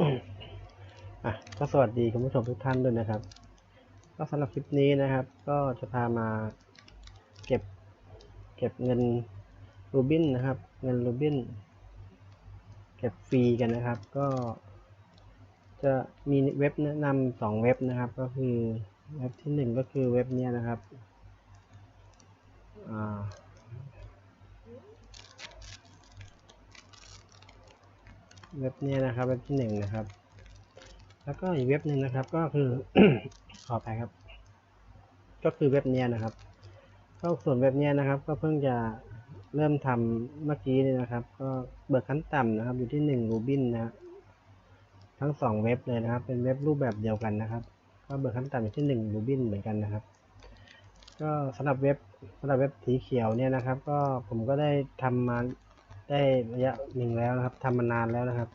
อะก็สวัสดีคุณผู้ชมทุกท่านด้วยนะครับ ก็สำหรับคลิปนี้นะครับ ก็จะพามาเก็บเก็บเงินรูบินนะครับ เงินรูบินเก็บฟรีกันนะครับ ก็จะมีเว็บแนะนำสองเว็บนะครับ ก็คือเว็บที่หนึ่งก็คือเว็บนี้นะครับอ่า เว็บนี้นะครับเว็บที่หนึ่งนะครับ แล้วก็อีกเว็บหนึ่งนะครับก็คือขอไปครับ ก็คือเว็บนี้นะครับก็ส่วนเว็บนี้นะครับ ก็เพิ่งจะเริ่มทำเมื่อกี้นี่นะครับ ก็เบิกขั้นต่ำนะครับ อยู่ที่หนึ่งรูบินนะฮะทั้งสองเว็บเลยนะครับ เป็นเว็บรูปแบบเดียวกันนะครับ ก็เบิกขั้นต่ำอยู่ที่หนึ่งรูบินเหมือนกันนะครับก็สำหรับเว็บสำหรับเว็บสีเขียวเนี่ยนะครับ ก็ผมก็ได้ทำมา ได้ระยะหนึ่งแล้วนะครับทำมานานแล้วนะครับ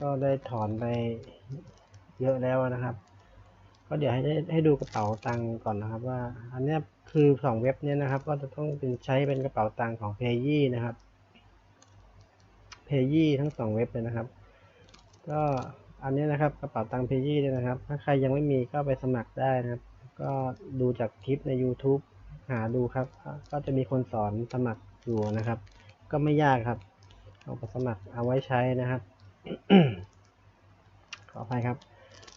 ก็ได้ถอนไปเยอะแล้วนะครับ ก็เดี๋ยวให้ได้ให้ดูกระเป๋าตังค์ก่อนนะครับ ว่า อันนี้คือสองเว็บเนี้ยนะครับ ก็จะต้องเป็นใช้เป็นกระเป๋าตังค์ของเพยี่นะครับเพยี่ทั้งสองเว็บเลยนะครับ ก็อันนี้นะครับกระเป๋าตังค์เพยี่เนี่ยนะครับ ถ้าใครยังไม่มีก็ไปสมัครได้นะครับ ก็ดูจากคลิปใน YouTube หาดูครับ ก็จะมีคนสอนสมัครอยู่นะครับ ก็ไม่ยากครับ เอาไปสมัครเอาไว้ใช้นะครับ ขออภัยครับ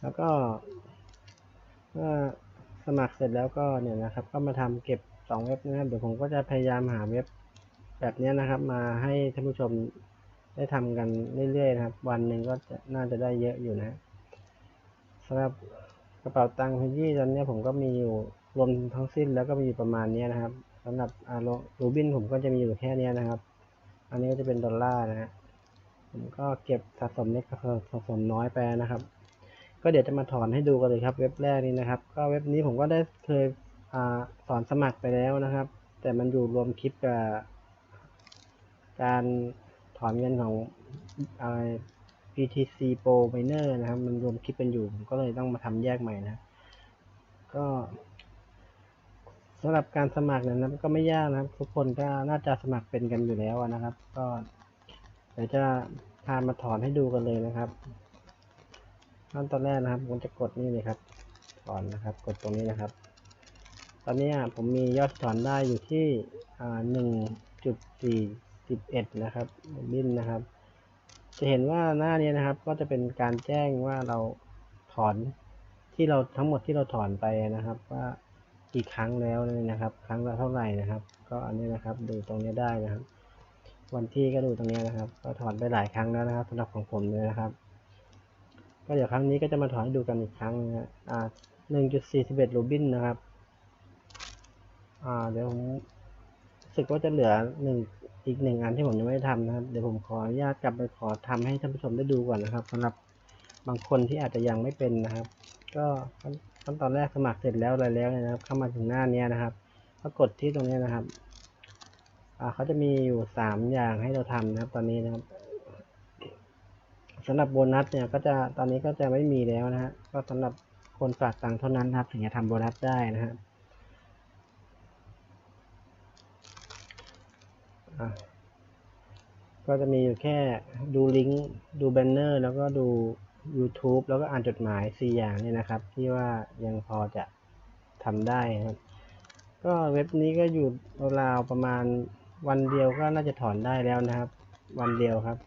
แล้วก็เมื่อสมัครเสร็จแล้วก็เนี่ยนะครับ ก็มาทำเก็บสองเว็บนะครับ เดี๋ยวผมก็จะพยายามหาเว็บแบบนี้นะครับ มาให้ท่านผู้ชมได้ทำกันเรื่อยๆนะครับ วันหนึ่งก็จะน่าจะได้เยอะอยู่นะสำหรับกระเป๋าตังค์พี่ตอนนี้ผมก็มีอยู่รวมทั้งสิ้นแล้วก็มีอยู่ประมาณนี้นะครับสำหรับอารูบินผมก็จะมีอยู่แค่นี้นะครับ อันนี้ก็จะเป็นดอลลาร์นะฮะผมก็เก็บสะสมเล็กสะสมน้อยไปนะครับ ก็เดี๋ยวจะมาถอนให้ดูกันเลยครับ เว็บแรกนี้นะครับ ก็เว็บนี้ผมก็ได้เคยอสอนสมัครไปแล้วนะครับ แต่มันอยู่รวมคลิปกับการถอนเงินของอะไร BTC Pro Miner นะครับ มันรวมคลิปเป็นอยู่ผมก็เลยต้องมาทำแยกใหม่นะ ก็ สำหรับการสมัครเนี่ยนะก็ไม่ยากนะครับ ทุกคนก็น่าจะสมัครเป็นกันอยู่แล้วนะครับ ก็เดี๋ยวจะพามาถอนให้ดูกันเลยนะครับขั้นตอนแรกนะครับผมจะกดนี่เลยครับ ถอนนะครับ กดตรงนี้นะครับ ตอนนี้ผมมียอดถอนได้อยู่ที่หนึ่งจุดสี่สิบเอ็ดนะครับบินนะครับ จะเห็นว่าหน้านี้นะครับ ก็จะเป็นการแจ้งว่าเราถอนที่เราทั้งหมดที่เราถอนไปนะครับว่า กี่ครั้งแล้วเลยนะครับ ครั้งละเท่าไหร่นะครับ ก็อันนี้นะครับดูตรงนี้ได้นะครับ วันที่ก็ดูตรงนี้นะครับ ก็ถอนไปหลายครั้งแล้วนะครับสำหรับของผมเลยนะครับ ก็เดี๋ยวครั้งนี้ก็จะมาถอนให้ดูกันอีกครั้งนะฮะอ่าหนึ่งจุดสี่สิบเอ็ดรูบินนะครับ อ่าเดี๋ยวผมรู้สึกว่าจะเหลือหนึ่งอีกหนึ่งอันที่ผมยังไม่ได้ทำนะครับ เดี๋ยวผมขออนุญาตกลับไปขอทำให้ท่านผู้ชมได้ดูก่อนนะครับสำหรับบางคนที่อาจจะยังไม่เป็นนะครับ ก็ ขั้นตอนแรกสมัครเสร็จแล้วอะไรแล้วเนี่ยนะครับ เข้ามาถึงหน้านี้นะครับก็กดที่ตรงนี้นะครับเขาจะมีอยู่สามอย่างให้เราทำนะครับ ตอนนี้นะครับสำหรับโบนัสเนี่ยก็จะตอนนี้ก็จะไม่มีแล้วนะฮะก็สำหรับคนฝากตังค์เท่านั้นนะครับ ถึงจะทำโบนัสได้นะครับอะก็จะมีอยู่แค่ดูลิงก์ดูแบนเนอร์ แล้วก็ดู YouTube แล้วก็อ่านจดหมายสี่อย่างเนี่ยนะครับ ที่ว่ายังพอจะทำได้ครับ ก็เว็บนี้ก็อยู่ราวประมาณวันเดียวก็น่าจะถอนได้แล้วนะครับ วันเดียวครับ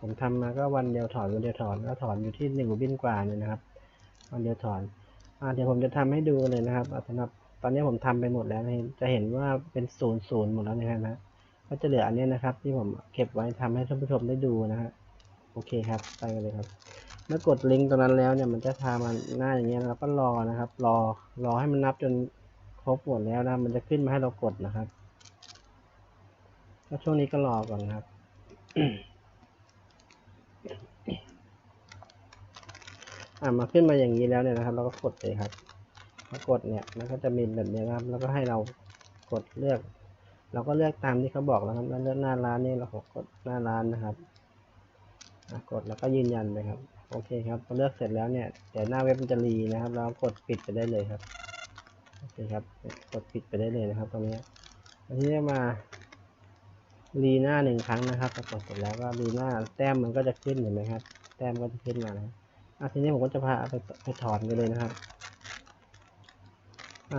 ผมทำมาก็วันเดียวถอนวันเดียวถอนก็ถอนอยู่ที่หนึ่งบินกว่าเนี่ยนะครับ วันเดียวถอนอเดี๋ยวผมจะทำให้ดูเลยนะครับสำหรับตอนนี้ผมทำไปหมดแล้วจะเห็นว่าเป็นศูนย์ศูนย์หมดแล้วนะครับนะก็จะเหลืออันนี้นะครับ ที่ผมเก็บไว้ทำให้ท่านผู้ชมได้ดูนะฮะโอเคครับ ไปกันเลยครับ มื่อกดลิงก์ตรงนั้นแล้วเนี่ยมันจะพามาหน้าอย่างเงี้ยแล้วก็รอนะครับ รอรอให้มันนับจนครบหมดแล้วนะมันจะขึ้นมาให้เรากดนะครับก็ช่วงนี้ก็รอก่อนนะครับ อ่ามาขึ้นมาอย่างนี้แล้วเนี่ยนะครับ เราก็กดเลยครับพอกดเนี่ยมันก็จะมีแบบนี้นะครับ แล้วก็ให้เรากดเลือก เราก็เลือกตามที่เขาบอกแล้วครับแล้วเลือกหน้าร้านนี่เราก็กดหน้าร้านนะครับกดแล้วก็ยืนยันไปครับ โอเคครับพอเลือกเสร็จแล้วเนี่ยเดี๋ยวหน้าเว็บมันจะรีนะครับเรากดปิดไปได้เลยครับโอเคครับกดปิดไปได้เลยนะครับตรงนี้ทีนี้มารีหน้าหนึ่งครั้งนะครับพอกดเสร็จแล้วก็รีหน้าแต้มมันก็จะขึ้นเห็นไหมครับ แต้มก็จะขึ้นมานะอะทีนี้ผมก็จะพาไปไปถอนกันเลยนะครับ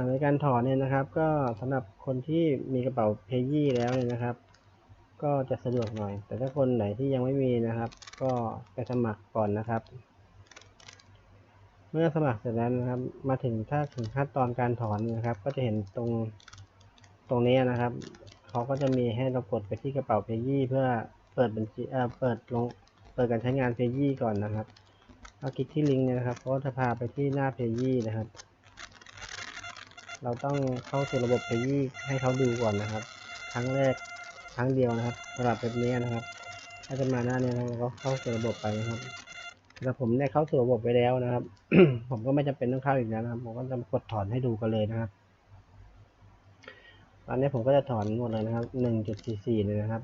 ในการถอนเนี่ยนะครับ ก็สำหรับคนที่มีกระเป๋าเพยี่แล้วเนี่ยนะครับ ก็จะสะดวกหน่อย แต่ถ้าคนไหนที่ยังไม่มีนะครับ ก็ไปสมัครก่อนนะครับ เมื่อสมัครเสร็จแล้วนะครับ มาถึงถ้าถึงขั้นตอนการถอนนะครับ ก็จะเห็นตรงตรงนี้นะครับเขาก็จะมีให้เรากดไปที่กระเป๋าเพยี่เพื่อเปิดบัญชีเอ่อเปิดลงเปิดการใช้งานเพยี่ก่อนนะครับเอาคลิกที่ลิงก์นะครับเขาก็จะพาไปที่หน้าเพยี่นะครับ เราต้องเข้าสู่ระบบเพยี่ให้เขาดูก่อนนะครับ ครั้งแรก ครั้งเดียวนะครับสำหรับแบบนี้นะครับ ถ้าจะมาหน้าเนี้นะครับเราก็เข้าสู่ระบบไปนะครับแต่ผมเนี่ยเข้าสู่ระบบไปแล้วนะครับ ผมก็ไม่จำเป็นต้องเข้าอีกแล้วนะครับ ผมก็จะกดถอนให้ดูกันเลยนะครับ ตอนนี้ผมก็จะถอนหมดเลยนะครับหนึ่งจุดสี่สี่เลยนะครับ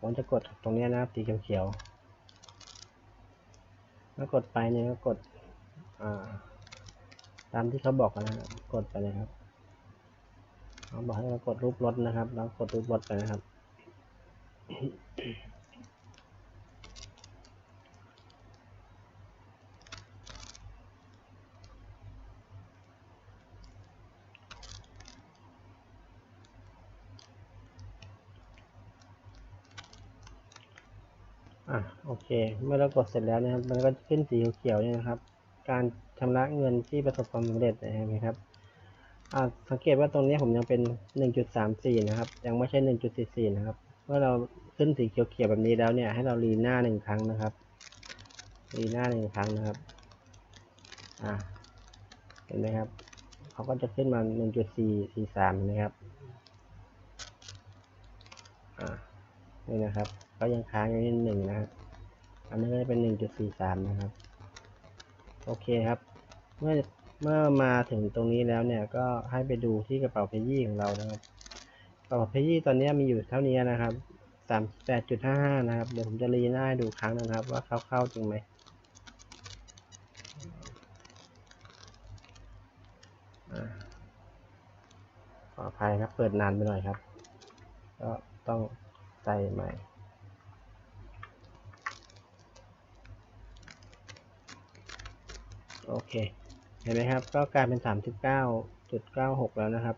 ผมจะกดตรงนี้นะครับสีเขียวๆแล้วกดไปเนี่ยก็กดตามที่เขาบอกนะครับ กดไปเลยครับเขาบอกให้เรากดรูปรถนะครับเรากดรูปรถไปนะครับ อะโอเค เมื่อเรากดเสร็จแล้วนะครับ มันก็ขึ้นสีเขียวๆเนี่ยนะครับ การชำระเงินที่ประสบความสำเร็จนะเห็นไหมครับอ่าสังเกตว่าตรงนี้ผมยังเป็น 1.34 นะครับ ยังไม่ใช่ 1.44 นะครับ เมื่อเราขึ้นสีเขียวๆแบบนี้แล้วเนี่ย ให้เรารีหน้าหนึ่งครั้งนะครับรีหน้าหนึ่งครั้งนะครับ อ่า เห็นไหมครับ เขาก็จะขึ้นมา 1.443นะครับ อ่า นี่นะครับ ก็ยังค้างอยู่ที่หนึ่งนะครับ อันนี้ก็จะเป็น 1.43 นะครับ โอเคครับ เมื่อเมื่อมาถึงตรงนี้แล้วเนี่ย ก็ให้ไปดูที่กระเป๋าเพยี่ของเรานะครับ กระเพยี่ตอนนี้มีอยู่เท่านี้นะครับ38.55นะครับ เดี๋ยวผมจะรีหน้าดูครั้งนะครับ ว่าเข้าเข้าจริงไหมอ่าขออภัยครับเปิดนานไปหน่อยครับ ก็ต้องใส่ใหม่โอเค เห็นไหมครับ ก็กลายเป็น 39.96 แล้วนะครับ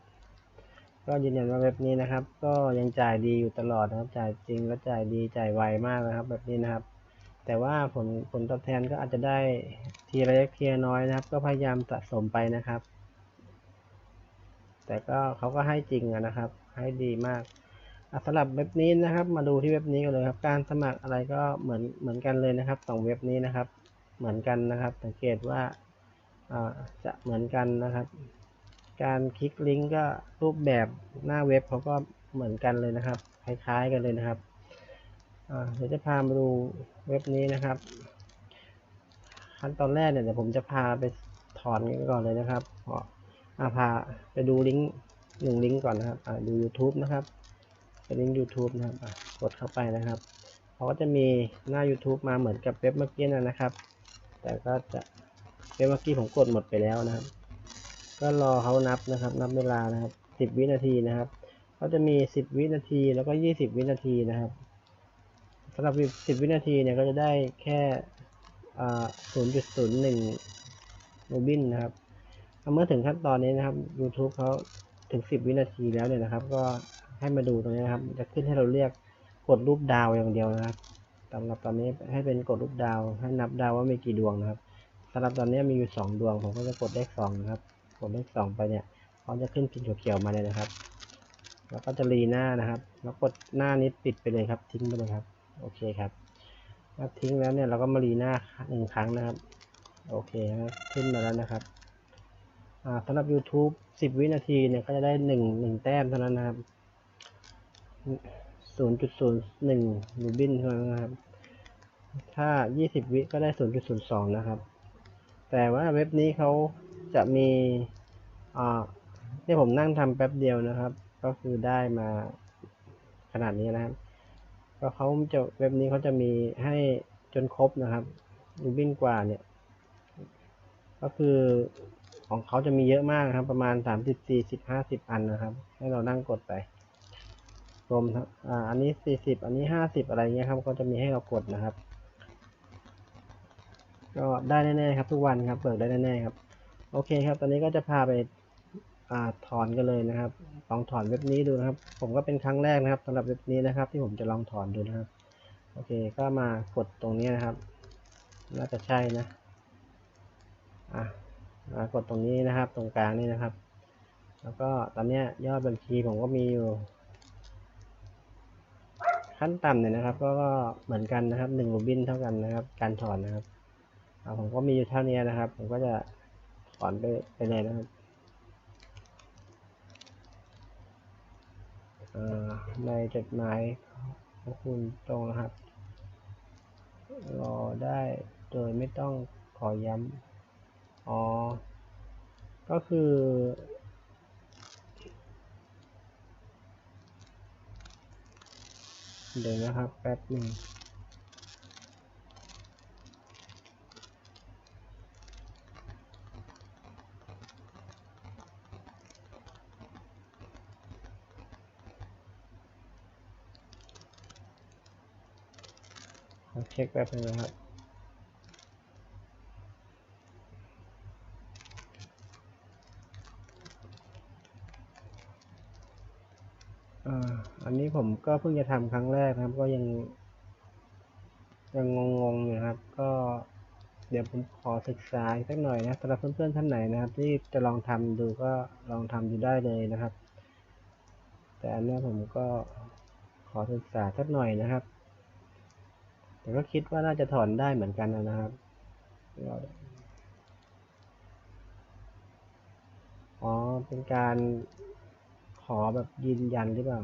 ก็ยืนยันว่าเว็บนี้นะครับ ก็ยังจ่ายดีอยู่ตลอดนะครับ จ่ายจริงและจ่ายดีจ่ายไวมากนะครับ แบบนี้นะครับ แต่ว่าผลผลตอบแทนก็อาจจะได้ทีละเล็กทีละน้อยนะครับ ก็พยายามสะสมไปนะครับ แต่ก็เขาก็ให้จริงนะครับ ให้ดีมากสำหรับเว็บนี้นะครับ มาดูที่เว็บนี้กันเลยครับ การสมัครอะไรก็เหมือนเหมือนกันเลยนะครับสองเว็บนี้นะครับ เหมือนกันนะครับ สังเกตว่าจะเหมือนกันนะครับ การคลิกลิงก์ก็รูปแบบหน้าเว็บเขาก็เหมือนกันเลยนะครับ คล้ายๆกันเลยนะครับเดี๋ยวจะพามาดูเว็บนี้นะครับ ขั้นตอนแรกเนี่ยเดี๋ยวผมจะพาไปถอนกันก่อนเลยนะครับขออาพาไปดูลิงก์หนึ่งลิงก์ก่อนนะครับอ่าดู YouTube นะครับเป็นลิงก์ YouTube นะครับกดเข้าไปนะครับเขาก็จะมีหน้า YouTube มาเหมือนกับเว็บเมื่อกี้นะนะครับ แต่ก็จะเว็บเมื่อกี้ผมกดหมดไปแล้วนะครับ ก็รอเขานับนะครับ นับเวลานะครับสิบวินาทีนะครับเขาจะมีสิบวินาทีแล้วก็ยี่สิบวินาทีนะครับสำหรับสิบวินาทีเนี่ยก็จะได้แค่ศูนย์จุดศูนย์หนึ่งโรบินนะครับเมื่อถึงขั้นตอนนี้นะครับ YouTube เขาถึงสิบวินาทีแล้วเนี่ยนะครับ ก็ให้มาดูตรงนี้นะครับ จะขึ้นให้เราเรียกกดรูปดาวอย่างเดียวนะครับสำหรับตอนนี้ให้เป็นกดรูปดาวให้นับดาวว่ามีกี่ดวงนะครับสำหรับตอนนี้มีอยู่สองดวงผมก็จะกดเลขสองนะครับ ดเลขสองไปเนี่ยเขาจะขึ้นพินเขียวๆมาเลยนะครับ แล้วก็จะรีหน้านะครับ แล้วกดหน้านี้ปิดไปเลยครับ ทิ้งไปเลยครับ โอเคครับแล้วทิ้งแล้วเนี่ยเราก็มารีหน้าหนึ่งครั้งนะครับ โอเคครับขึ้นมาแล้วนะครับอ่าสำหรับ YouTube 10 วินาทีเนี่ยก็จะได้หนึ่งหนึ่งแต้มเท่านั้นนะครับ 0.01รูบินเท่านั้นนะครับ ถ้า 20 วิก็ได้ 0.02 นะครับ แต่ว่าเว็บนี้เขา จะมีอ่าที่ผมนั่งทำแป๊บเดียวนะครับ ก็คือได้มาขนาดนี้นะครับ ก็เขาจะเว็บนี้เขาจะมีให้จนครบนะครับรูบินกว่าเนี่ย ก็คือของเขาจะมีเยอะมากนะครับ ประมาณสามสิบสี่สิบห้าสิบอันนะครับ ให้เรานั่งกดไปรวมอ่าอันนี้สี่สิบอันนี้ห้าสิบอะไรเงี้ยครับ ก็จะมีให้เรากดนะครับ ก็ได้แน่ๆครับ ทุกวันครับเบิกได้แน่ๆครับ โอเคครับ ตอนนี้ก็จะพาไปอาถอนกันเลยนะครับ ลองถอนเว็บนี้ดูนะครับ ผมก็เป็นครั้งแรกนะครับสำหรับเว็บนี้นะครับ ที่ผมจะลองถอนดูนะครับ โอเค ก็มากดตรงนี้นะครับ น่าจะใช่นะ อะมากดตรงนี้นะครับ ตรงกลางนี่นะครับ แล้วก็ตอนนี้ยอดบัญชีผมก็มีอยู่ ขั้นต่ำเนี่ยนะครับ ก็เหมือนกันนะครับหนึ่งรูบินเท่ากันนะครับ การถอนนะครับผมก็มีอยู่เท่านี้นะครับ ผมก็จะ อนไปไปเลยนะครับในจดหมายของคุณตรงนะครับรอได้โดยไม่ต้องขอย้ำอ๋อ ก็คือ เดี๋ยวนะครับแป๊บหนึ่ง เช็คแป๊บนึงนะครับอ่าอันนี้ผมก็เพิ่งจะทำครั้งแรกนะครับ ก็ยังยังงงๆอยู่นะครับ ก็เดี๋ยวผมขอศึกษาสักหน่อยนะสำหรับเพื่อนๆท่านไหนนะครับ ที่จะลองทำดูก็ลองทำดูได้เลยนะครับ แต่อันนี้ผมก็ขอศึกษาสักหน่อยนะครับ แต่ก็คิดว่าน่าจะถอนได้เหมือนกันนะครับ อ๋อ เป็นการขอแบบยืนยันหรือเปล่า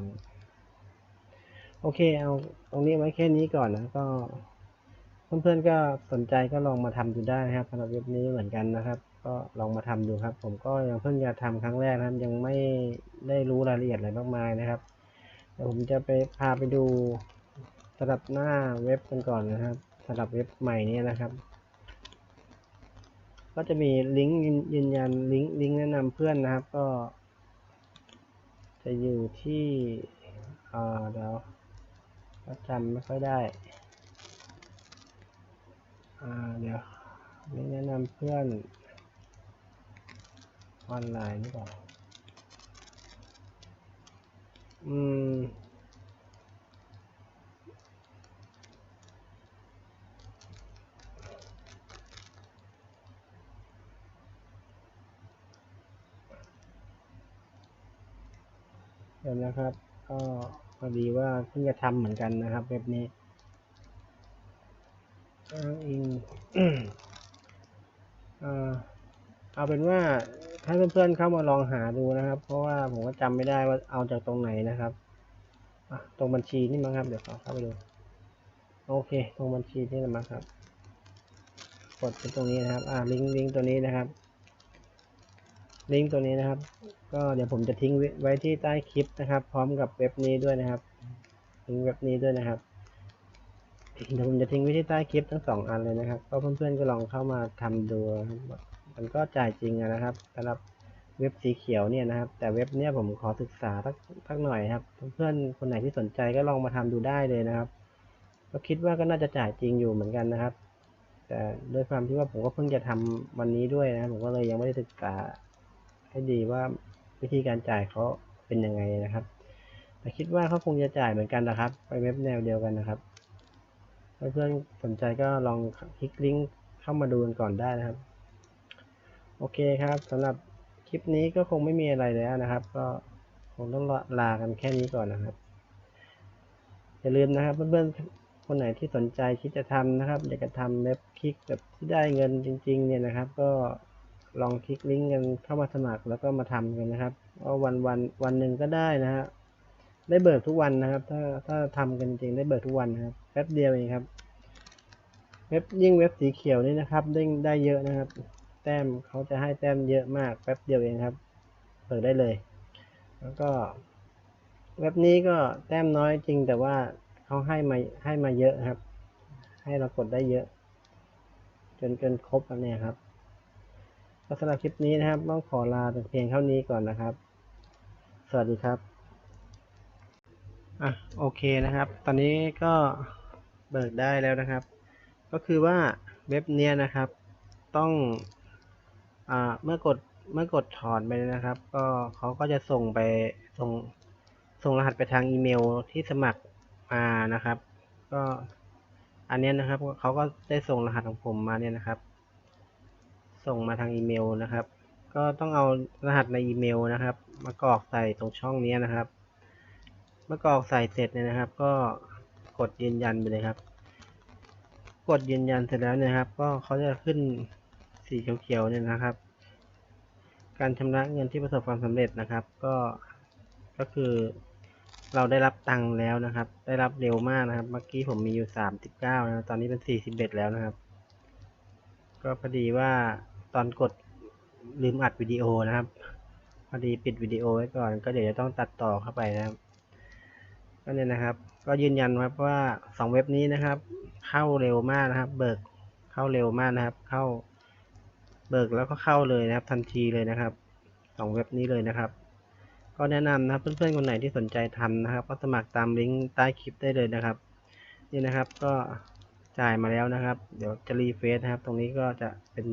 โอเค เอาตรงนี้ไว้แค่นี้ก่อนนะ ก็ เพื่อนๆก็สนใจก็ลองมาทำดูได้นะครับสำหรับเว็บนี้เหมือนกันนะครับ ก็ลองมาทำดูครับ ผมก็ยังเพิ่งจะทำครั้งแรกนะครับ ยังไม่ได้รู้รายละเอียดอะไรมากมายนะครับเดี๋ยวผมจะไปพาไปดู สำหรับหน้าเว็บกันก่อนนะครับสำหรับเว็บใหม่นี้นะครับ ก็จะมีลิงก์ยืนยันลิงก์ลิงก์แนะนำเพื่อนนะครับ ก็ จะอยู่ที่อ่าเดี๋ยวก็จำไม่ค่อยได้อ่าเดี๋ยวลิงก์แนะนำเพื่อนออนไลน์นี่ก่อนอืม ดี๋ยวนะครับ ก็พอดีว่าเพิ่งจะทำเหมือนกันนะครับเว็บนี้อ้างอิงเอาเป็นว่าให้เพื่อนๆเข้ามาลองหาดูนะครับ เพราะว่าผมก็จำไม่ได้ว่าเอาจากตรงไหนนะครับตรงบัญชีนี่มั้งครับ เดี๋ยวขอเข้าไปดู โอเค ตรงบัญชีนี่แหละมั้งครับ กดไปตรงนี้นะครับ อ่าลิงก์ลิงก์ตัวนี้นะครับ ลิงก์ตัวนี้นะครับ ก็เดี๋ยวผมจะทิ้งไว้ที่ใต้คลิปนะครับ พร้อมกับเว็บนี้ด้วยนะครับทิ้งเว็บนี้ด้วยนะครับเดี๋ยวผมจะทิ้งไว้ที่ใต้คลิปทั้งสองอันเลยนะครับก็เพื่อนๆก็ลองเข้ามาทำดูมันก็จ่ายจริงนะครับสำหรับเว็บสีเขียวเนี่ยนะครับ แต่เว็บเนี้ยผมขอศึกษาสักสักหน่อยครับ เพื่อนๆคนไหนที่สนใจก็ลองมาทำดูได้เลยนะครับก็คิดว่าก็น่าจะจ่ายจริงอยู่เหมือนกันนะครับ แต่ด้วยความที่ว่าผมก็เพิ่งจะทำวันนี้ด้วยนะผมก็เลยยังไม่ได้ศึกษา ให้ดีว่าวิธีการจ่ายเขาเป็นยังไงนะครับ แต่คิดว่าเขาคงจะจ่ายเหมือนกันนะครับ ไปเว็บแนวเดียวกันนะครับเพื่อนๆสนใจก็ลองคลิกลิงก์เข้ามาดูกันก่อนได้นะครับ โอเคครับสำหรับคลิปนี้ก็คงไม่มีอะไรแล้วนะครับ ก็คงต้องลากันแค่นี้ก่อนนะครับ อย่าลืมนะครับเพื่อนๆคนไหนที่สนใจที่จะทำนะครับ อยากจะทำเว็บคลิกแบบที่ได้เงินจริง ๆ เนี่ยนะครับ ก็ ลองคลิกลิงก์กันเข้ามาสมัครแล้วก็มาทำกันนะครับว่าวันวันวันหนึ่งก็ได้นะฮะได้เบิกทุกวันนะครับ ถ้าถ้าทำกันจริงได้เบิกทุกวันนะครับแป๊บเดียวเองครับเว็บยิ่งเว็บสีเขียวนี่นะครับได้ได้เยอะนะครับ แต้มเขาจะให้แต้มเยอะมากแป๊บเดียวเองครับ เปิดได้เลย แล้วก็ เว็บนี้ก็แต้มน้อยจริงแต่ว่าเขาให้มาให้มาเยอะครับ ให้เรากดได้เยอะ จนเกินครบแล้วเนี่ยครับ ก็สำหรับคลิปนี้นะครับต้องขอลาแต่เพียงเท่านี้ก่อนนะครับ สวัสดีครับอะโอเคนะครับ ตอนนี้ก็เบิกได้แล้วนะครับ ก็คือว่าเว็บเนี้ยนะครับ ต้องอ่าเมื่อกดเมื่อกดถอนไปนะครับ ก็เขาก็จะส่งไปส่งส่งรหัสไปทางอีเมลที่สมัครมานะครับ ก็อันเนี้ยนะครับเขาก็ได้ส่งรหัสของผมมาเนี่ยนะครับ ส่งมาทางอีเมลนะครับ ก็ต้องเอารหัสในอีเมลนะครับ มากรอกใส่ตรงช่องนี้นะครับ เมื่อกรอกใส่เสร็จเนี่ยนะครับ ก็กดยืนยันไปเลยครับ กดยืนยันเสร็จแล้วเนยนะครับ ก็เขาจะขึ้นสีเขียวๆเนี่ยนะครับ การชำระเงินที่ประสบความสำเร็จนะครับ ก็ก็คือเราได้รับตังค์แล้วนะครับ ได้รับเร็วมากนะครับ เมื่อกี้ผมมีอยู่สามสิบเก้านะ ตอนนี้เป็นสี่สิบเอ็ดแล้วนะครับ ก็พอดีว่า ตอนกดลืมอัดวิดีโอนะครับ พอดีปิดวิดีโอไว้ก่อน ก็เดี๋ยวจะต้องตัดต่อเข้าไปนะครับ ก็เนี่ยนะครับ ก็ยืนยันครับว่าสองเว็บนี้นะครับ เข้าเร็วมากนะครับ เบิกเข้าเร็วมากนะครับ เข้า เบิกแล้วก็เข้าเลยนะครับ ทันทีเลยนะครับสองเว็บนี้เลยนะครับก็แนะนำนะครับเพื่อนๆคนไหนที่สนใจทำนะครับ ก็สมัครตามลิงก์ใต้คลิปได้เลยนะครับ นี่นะครับก็จ่ายมาแล้วนะครับ เดี๋ยวจะรีเฟซนะครับ ตรงนี้ก็จะเป็น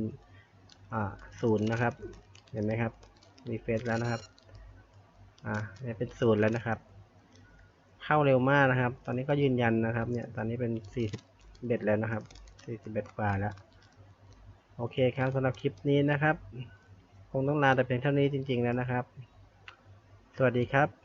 อ่าศูนย์นะครับ เห็นไหมครับรีเฟซแล้วนะครับ อ่าเนี่ยเป็นศูนย์แล้วนะครับ เข้าเร็วมากนะครับ ตอนนี้ก็ยืนยันนะครับ เนี่ย ตอนนี้เป็นสี่สิบเอ็ดแล้วนะครับสี่สิบเอ็ดกว่าแล้ว โอเคครับสำหรับคลิปนี้นะครับ คงต้องลาแต่เพียงเท่านี้จริง ๆ แล้วนะครับ สวัสดีครับ